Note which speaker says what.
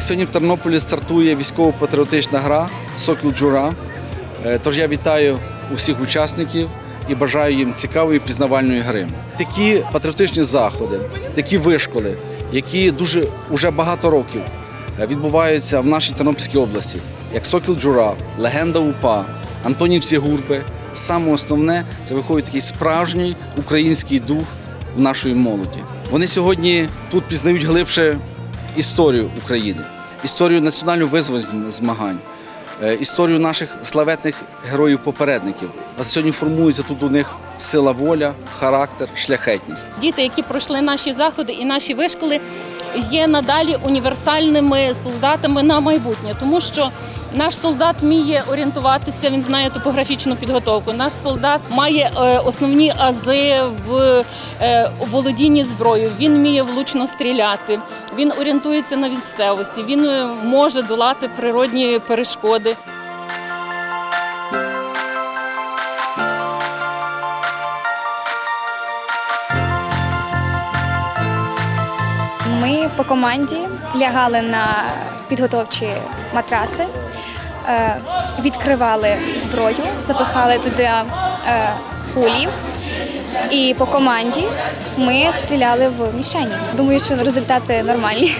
Speaker 1: Сьогодні в Тернополі стартує військово-патріотична гра Сокіл Джура. Е, Тож я вітаю усіх учасників і бажаю їм цікавої пізнавальної гри. Такі патріотичні заходи, такі вишколи, які дуже уже багато років е, відбуваються в нашій Тернопільській області, як Сокіл Джура, Легенда УПА, Антонівці Гурби. Саме основне це виходить такий справжній український дух у нашої молоді. Вони сьогодні тут пізнають глибше історію України, історію національного визвольних змагань, е, історію наших славетних героїв-попередників. А сьогодні формується тут у них сила воля, характер, шляхетність.
Speaker 2: Діти, які пройшли наші заходи і наші вишколи, є надалі універсальними солдатами на майбутнє, тому що наш солдат вміє орієнтуватися, він знає топографічну підготовку. Наш солдат має е, основні ази в е, володінні зброєю. Він вміє влучно стріляти, він орієнтується на місцевості, він е, може долати природні перешкоди.
Speaker 3: Ми по команді лягали на підготовчі матраси, е, відкривали зброю, запихали туди е, кулі. І по команді ми стріляли в мішені. Думаю, що результати нормальні.